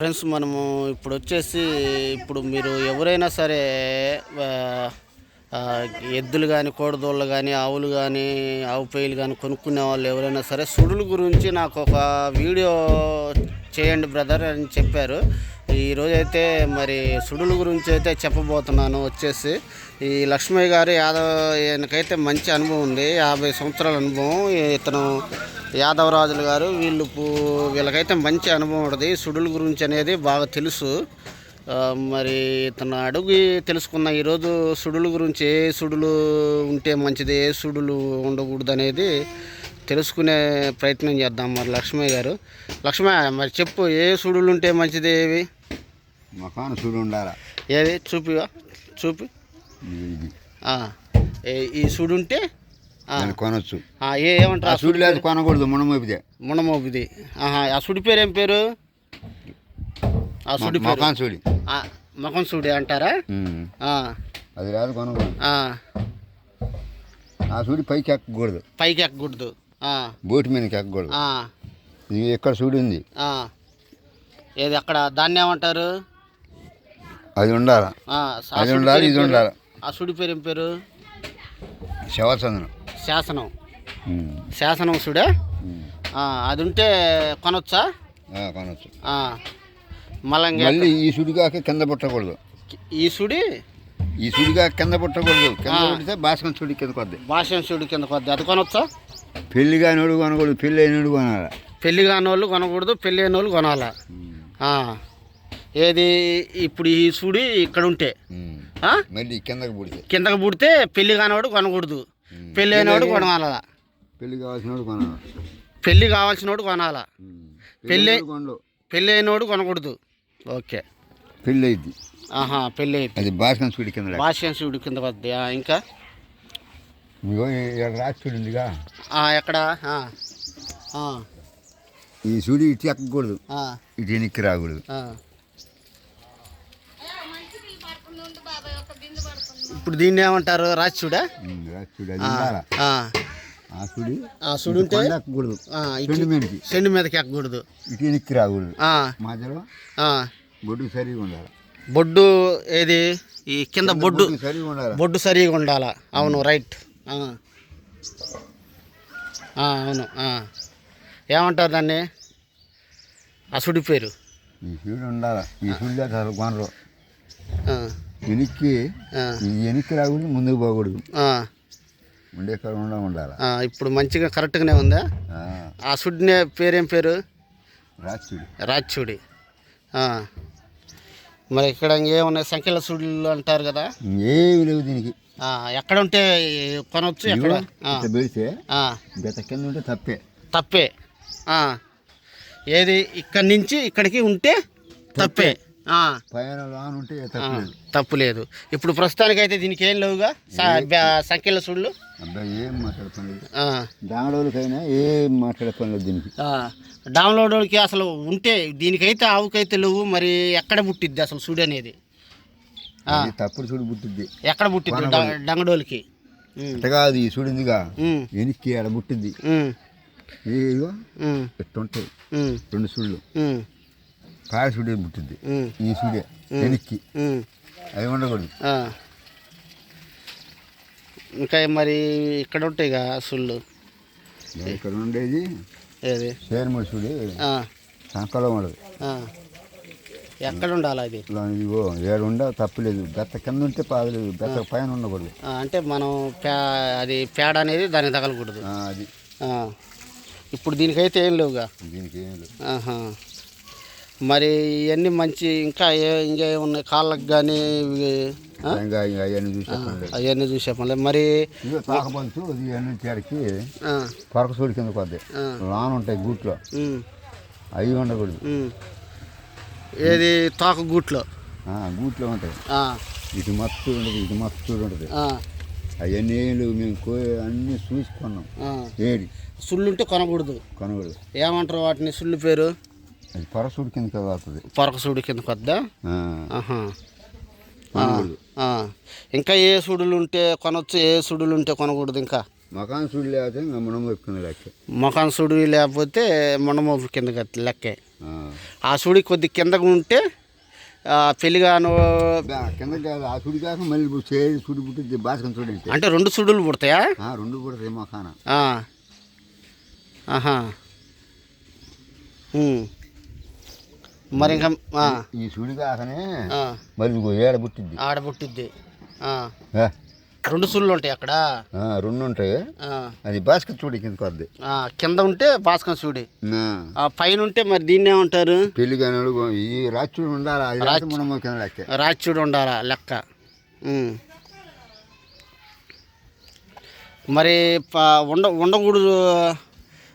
Friends మనము ఇప్పుడు వచ్చేసి ఇప్పుడు మీరు ఎవరైనా సరే ఎద్దులు కానీ కోడదోళ్ళు కానీ ఆవులు కానీ ఆవు పేయిలు కానీ కొనుక్కునే వాళ్ళు ఎవరైనా సరే సుడుల గురించి నాకు ఒక వీడియో చేయండి బ్రదర్ అని చెప్పారు. ఈరోజైతే మరి సుడుల గురించి అయితే చెప్పబోతున్నాను వచ్చేసి. ఈ లక్ష్మయ్య గారు యాదవ్ ఈయనకైతే మంచి అనుభవం ఉంది. యాభై సంవత్సరాల అనుభవం. ఇతను యాదవరాజులు గారు వీళ్ళు వీళ్ళకైతే మంచి అనుభవం ఉంటుంది. సుడుల గురించి అనేది బాగా తెలుసు. మరి ఇతను అడుగు తెలుసుకున్న ఈరోజు సుడుల గురించి ఏ సుడులు ఉంటే మంచిది ఏ సుడులు ఉండకూడదు అనేది తెలుసుకునే ప్రయత్నం చేద్దాం మరి లక్ష్మయ్య గారు. లక్ష్మయ్య మరి చెప్పు ఏ సుడులు ఉంటే మంచిది ఏవి? మకాను చూడు ఉండాలా? ఏది? చూపివా చూపి. ఈ సుడు ఉంటే కొనొచ్చు. ఏ ఏమంటారు? ఆ చూడు లేదు కొనకూడదు మునమోపిది. ఆహా ఆ సుడి పేరు ఏం పేరు? ఆ సుడి మకాన్ చూడి ఆ, మకం సుడి అంటారా? అది లేదు కొనకూడదు. ఆ, చూడి పైకి ఎక్కకూడదు. పైకి ఎక్కకూడదు. బోటి మీదకి ఎక్కకూడదు. ఇది ఎక్కడ చూడు ఉంది. ఏది అక్కడ? దాన్ని ఏమంటారు? అది ఉండాలా. అది ఉండాలి, ఇది? ఉండాలి. ఆ సుడి పేరు ఏం పేరు? శవచందనం శాసనం. శాసనం సుడే అది ఉంటే కొనొచ్చా? కొనొచ్చు. మళ్ళీ మళ్ళీ ఈ సుడిగాక కింద పుట్టకూడదు. ఈ సుడి? ఈ సుడిగా కింద పుట్టకూడదు. కింద. పుట్టితే భాస్కర్ సుడి కింద కొద్ది. భాషం సుడి కింద కొద్ది. అది కొనొచ్చా? పెళ్ళి కానివాడు కొనకూడదు పెళ్ళి అయినోడు కొనాలి. పెళ్ళి కాని వాళ్ళు కొనకూడదు పెళ్ళి అయిన వాళ్ళు కొనాలా. ఏది? ఇప్పుడు ఈ సుడి ఇక్కడ ఉంటే? మళ్ళీ కిందకి పుడితే. కిందకు పుడితే పెళ్ళి కానివాడు కొనకూడదు. పెళ్ళి అయినవాడు కొనాలా? పెళ్ళి కావాల్సినోడు కొనాలి? పెళ్ళి కావాల్సినోడు కొనాలా? ఉమ్. పెళ్ళి- అయినోడు కొనకూడదు. ఓకే. పెళ్ళి అయింది. ఆహా పెళ్ళి అయితే అది భాస్కర్ సుడి కింద. భాష్యం శివుడి కింద కొద్ది ఆ, ఇంకా? ఇదిగో ఇక్కడ రాసి చూడు ఉందిగా ఆ, ఎక్కడ? ఆ. ఆ, ఈ సుడి ఇటు ఎక్కకూడదు. ఆ, ఇటు ఎనికి రాకూడదు. ఇప్పుడు దీన్ని ఏమంటారు? రాచుడా చూడు సుడి ఉంటే మీదకి. సెండు మీదకి ఎక్కకూడదు. ఇటు రాకూడదు. మధ్యలో. బొడ్డు సరిగా ఉండాలి. బొడ్డు ఏది? ఈ కింద బొడ్డు బొడ్డు సరిగా ఉండాలి. బొడ్డు సరిగా ఉండాలా? అవును రైట్. అవును. ఏమంటారు దాన్ని? అసుడి పేరు. ఉండాలి? ఈ ఎనికి రాకూడదు ముందుకు పోకూడదు. ఉండే ఉండ ఉండాలి? ఇప్పుడు మంచిగా కరెక్ట్గానే ఉందా? ఆ, సుడినే పేరేం పేరు? రాచుడి ఆ. మరి ఇక్కడ ఏమున్నాయి సంఖ్యల సుడులు అంటారు కదా? ఏమి లేవు దీనికి? ఎక్కడ? ఉంటే కొనవచ్చు ఎక్కడ పెడితే గత కింద ఉంటే తప్పే. తప్పే. ఏది ఇక్కడి నుంచి ఇక్కడికి ఉంటే తప్పే. పైన లాన్ ఉంటే ఆ, తప్పలేదు తప్పు లేదు. ఇప్పుడు ప్రస్తుతానికి అయితే దీనికి ఏం లేవుగా? సంఖ్యల సుళ్ళు? అబ్బాయి ఏం మాట్లాడే పని లేదు ఆ, దాండోళ్ళకైనా ఏం మాట్లాడే పని లేదు దీనికి. ఆ. డౌన్లోడ్కి అసలు ఉంటే దీనికైతే ఆవుకైతే లేవు మరి ఎక్కడ పుట్టిద్ది అసలు సుడి అనేది? తప్పుడు చూడు పుట్టిద్ది. ఎక్కడ పుట్టిద్ది డంగడోలికి? కాదు ఈ చూడిందిగా ఉమ్, ఎనికి పుట్టిద్ది. ఇదిగో? ఎట్టుంటాయి? రెండు సుళ్ళు. కాయ సుడే పుట్టిద్ది ఉమ్, ఈ సుడే ఉమ్. అవి ఉండకూడదు. ఇంకా మరి ఇక్కడ ఉంటాయిగా సుళ్ళు? ఇక్కడ ఉండేది. ఏది? సంకలో ఉండదు. ఎక్కడ ఉండాలి అది? ఇదిగో ఏడు ఉండ తప్పలేదు గత కింద ఉంటే పాదలేదు గత పైన ఉండకూడదు. అంటే మనం పే అది పేడ అనేది దానికి తగలకూడదు. అది. ఇప్పుడు దీనికైతే ఏం లేవుగా? దీనికి ఏం ఆహా. మరి ఇవన్నీ మంచి ఇంకా ఏ ఇంకా ఉన్నాయి కాళ్ళకి కానీ అవన్నీ చూసి అవన్నీ చూసే పనులే మరి ఇది పొరక సూడి కింద కొద్ది. లాన్ ఉంటాయి గూట్లో. అవి ఉండకూడదు. ఏది? తోక గూట్లో. గూట్లో ఉంటాయి. ఆ, ఇటు మత్తు ఉండదు ఇటు మత్తు ఉంటుంది ఆ, అవన్నీ మేము కో అన్నీ చూసుకున్నాం. ఏడి? సుళ్ళుంటే కొనకూడదు. కొనకూడదు. ఏమంటారు వాటిని? సుళ్ళు పేరు? అది పొరసూడి కింద కదా వస్తుంది పొరక సూడి కింద కొద్దా. ఇంకా ఏ సుడులు ఉంటే కొనవచ్చు ఏ సుడులు ఉంటే కొనకూడదు ఇంకా? మకాన్ సూడి లేకపోతే ఇంకా మనం ఎక్కువ లెక్క. మొఖం సుడి లేకపోతే మొండమోపు కింద లెక్కే. ఆ. సుడి కొద్ది కిందకు ఉంటే దా- కింద కాదు, ఆ సుడి కాక మళ్ళీ చేయి సుడి పుట్టింది బాసుకొని చూడండి అంటే. రెండు సుడులు పుడతాయా? రెండు పుడతాయి మా ఖాన ఆ. ఆహా. మరి ఇంకా ఈ సుడి కాకనే ఇంకో ఏడ పుట్టింది ఆడ పుట్టిద్ది. రెండు సుళ్ళు ఉంటాయి అక్కడ. రెండు ఉంటాయి. అది బాస్కెట్ చూడు కింద కొద్ది. కింద ఉంటే సూడి. ఆ. పైన ఉంటే మరి దీన్ని ఏమంటారు? పెళ్ళి కాని ఈ రాచుడు ఉండాలి? రాచుడు ఉండాలా? లెక్క. మరి ఉండ ఉండకూడదు.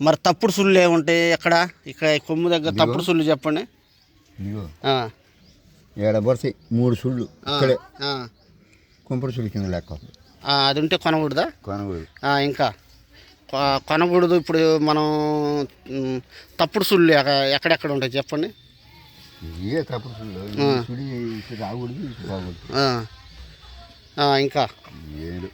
మరి తప్పుడు సుళ్ళు ఏముంటాయి ఎక్కడ ఇక్కడ కొమ్ము దగ్గర తప్పుడు సుళ్ళు చెప్పండి. ఏడ పడతాయి మూడు సుళ్ళు ఇక్కడే. కుంపడి సుళ్ళు కింద లెక్క. అది ఉంటే కొనకూడదా? కొనకూడదు. ఇంకా. కొనకూడదు ఇప్పుడు మనం తప్పుడు సుళ్ళు ఎక్క- ఎక్కడెక్కడ ఉంటాయి చెప్పండి? ఏ తప్పుడు సుళ్ళు. రాకూడదు రాకూడదు. ఇంకా ఏడు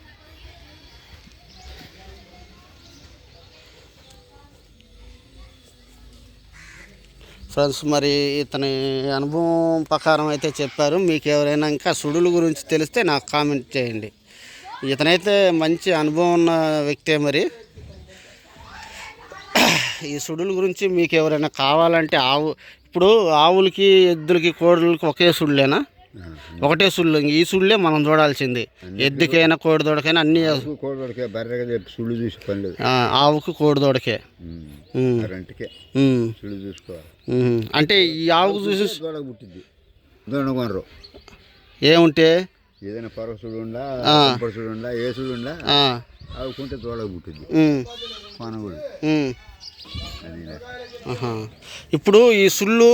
ఫ్రెండ్స్ మరి ఇతని అనుభవం ప్రకారం అయితే చెప్పారు. మీకు ఎవరైనా ఇంకా సుడుల గురించి తెలిస్తే నాకు కామెంట్ చేయండి. ఇతనైతే మంచి అనుభవం ఉన్న వ్యక్తే మరి. ఈ సుడుల గురించి మీకు ఎవరైనా కావాలంటే ఆవు ఇప్పుడు ఆవులకి ఎద్దులకి కోడులకి ఒకే సుడులేనా? ఒకటే సుళ్ళు ఈ సుళ్ళే మనం చూడాల్సింది. ఎద్దుకైనా కోడి దూడకైనా అన్నీ కోడొడకే బర్రెగా చెప్పి సుళ్ళు చూసి పని లేదు. ఆ, ఆవుకి కోడి దూడకే. ఉమ్, సుళ్ళు చూసుకోవాలి. అంటే ఈ ఆవుకు చూసి దొడగ పుట్టింది దొండగొనరు ఏముంటే? ఏదైనా పరవ సుడు ఉండా ఆ. కుంపడి సుడు ఉండా ఏ సుడు ఉండా ఆవుకుంటే దొడగ పుట్టింది ఉమ్, ఇప్పుడు ఈ సుళ్ళు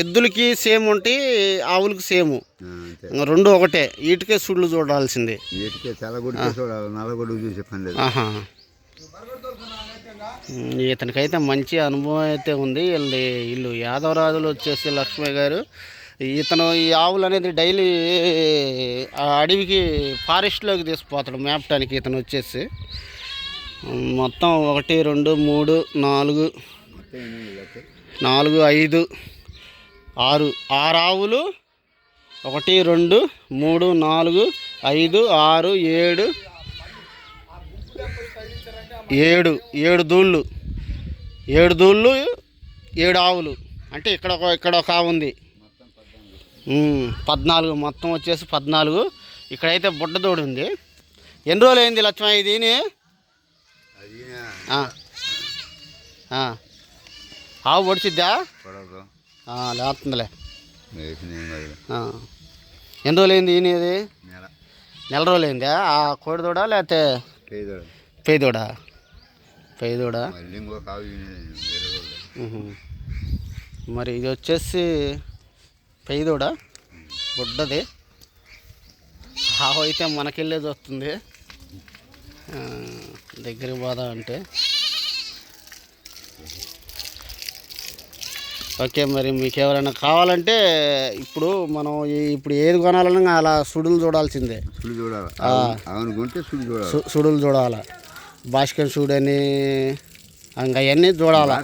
ఎద్దులకి సేమ్ ఉంటాయి ఆవులకి సేము. రెండు ఒకటే. వీటికే సుళ్ళు చూడాల్సింది. ఇతనికైతే మంచి అనుభవం అయితే ఉంది. వీళ్ళు వీళ్ళు యాదవరాజులు వచ్చేసి లక్ష్మి గారు ఇతను ఈ ఆవులు అనేది డైలీ ఆ అడవికి ఫారెస్ట్లోకి తీసుకుపోతాడు మేపటానికి ఇతను వచ్చేసి. మొత్తం ఒకటి రెండు మూడు నాలుగు నాలుగు ఐదు ఆరు. ఆరు ఆవులు ఒకటి రెండు మూడు నాలుగు ఐదు ఆరు ఏడు ఏడు ఏడు దూళ్ళు. ఏడు దూళ్ళు ఏడు ఆవులు. అంటే ఇక్కడ ఒక ఇక్కడ ఒక ఆవు ఉంది. పద్నాలుగు. మొత్తం వచ్చేసి పద్నాలుగు. ఇక్కడైతే బుడ్డదోడు ఉంది ఎన్ని రోజులు అయింది లక్ష్మ ఇది ఆవు పొడిచిద్దా? లేస్తుందిలే. ఎన్ని రోజులు అయింది ఈయనది నెల. నెల రోజులు అయిందా ఆ కోడిదూడ లేకపోతే పేదోడు. పేదోడ. మరి ఇది వచ్చేసి పేదోడ? బుడ్డది. ఆవు అయితే మనకెళ్ళేది వస్తుంది. దగ్గర బాధ అంటే. ఓకే మరి మీకు ఎవరైనా కావాలంటే ఇప్పుడు మనం ఇప్పుడు ఏది కొనాలన్నా అలా సుడులు చూడాల్సిందే. సుడి చూడాలి? సుడి సుడులు చూడాల? భాస్కర్ సుడని ఇంకా అవన్నీ చూడాలా.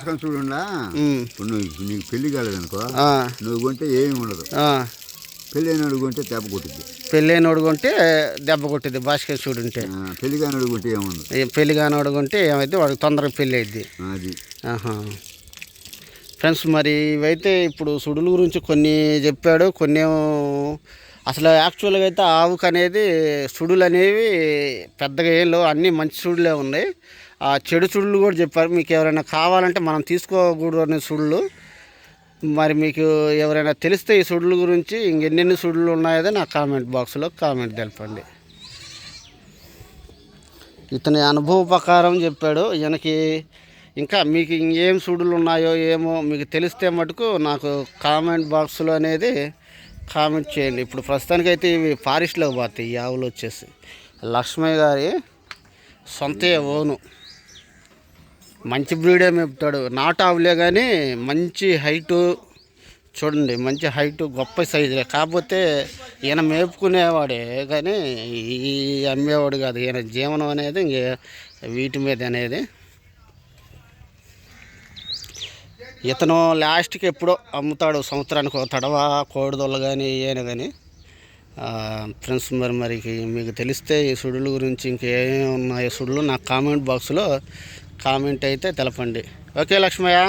ఇప్పుడు నువ్వు నీకు పెళ్ళి కాలేదనుకో నువ్వు కొంటే ఏమి ఉండదు. ఆ. పెళ్ళి అయిన కొంటే దెబ్బ కొట్టింది పెళ్ళైన కొంటే దెబ్బ కొట్టింది భాస్కర్ సుడు ఉంటే. ఏముండదు ఈ పెళ్ళి కానివాడు కొంటే ఏమైతే వాడికి తొందరగా పెళ్ళి అయింది అది. ఆహా. ఫ్రెండ్స్ మరి ఇవైతే ఇప్పుడు సుడుల గురించి కొన్ని చెప్పాడు. కొన్ని అసలు యాక్చువల్గా అయితే ఆవుకు అనేది సుడులు అనేవి పెద్దగా ఏం లేవు. అన్నీ మంచి సుడులే ఉన్నాయి. ఆ చెడు సుడులు కూడా చెప్పారు. మీకు ఎవరైనా కావాలంటే మనం తీసుకోకూడదు అనే సుడులు. మరి మీకు ఎవరైనా తెలిస్తే ఈ సుడుల గురించి ఇంకెన్నెన్ని సుడులు ఉన్నాయో నా కామెంట్ బాక్స్లో కామెంట్ తెలపండి. ఇతని అనుభవ ప్రకారం చెప్పాడు. ఈయనకి ఇంకా మీకు ఇంకేం సూడులు ఉన్నాయో ఏమో మీకు తెలిస్తే మటుకు నాకు కామెంట్ బాక్స్లో అనేది కామెంట్ చేయండి. ఇప్పుడు ప్రస్తుతానికైతే ఇవి ఫారెస్ట్లోకి పోతాయి ఈ ఆవులు వచ్చేసి. లక్ష్మయ్య గారి సొంత ఓను. మంచి బ్రీడే మేపుతాడు నాటు ఆవులే కానీ మంచి హైటు చూడండి మంచి హైటు గొప్ప సైజులే కాకపోతే ఈయన మేపుకునేవాడే కానీ ఈ అమ్మేవాడు కాదు. ఈయన జీవనం అనేది ఇంక వీటి మీద అనేది. ఇతను లాస్ట్కి ఎప్పుడో అమ్ముతాడు. సంవత్సరానికి తడవ కోడిదొల్ల కానీ ఏమైనా కానీ ఫ్రెండ్స్ మరి మరి మీకు తెలిస్తే ఈ సుడుల గురించి ఇంకేమేమి ఉన్నాయో? సుడులు నాకు కామెంట్ బాక్స్లో కామెంట్ అయితే తెలపండి. ఓకే లక్ష్మయ్య.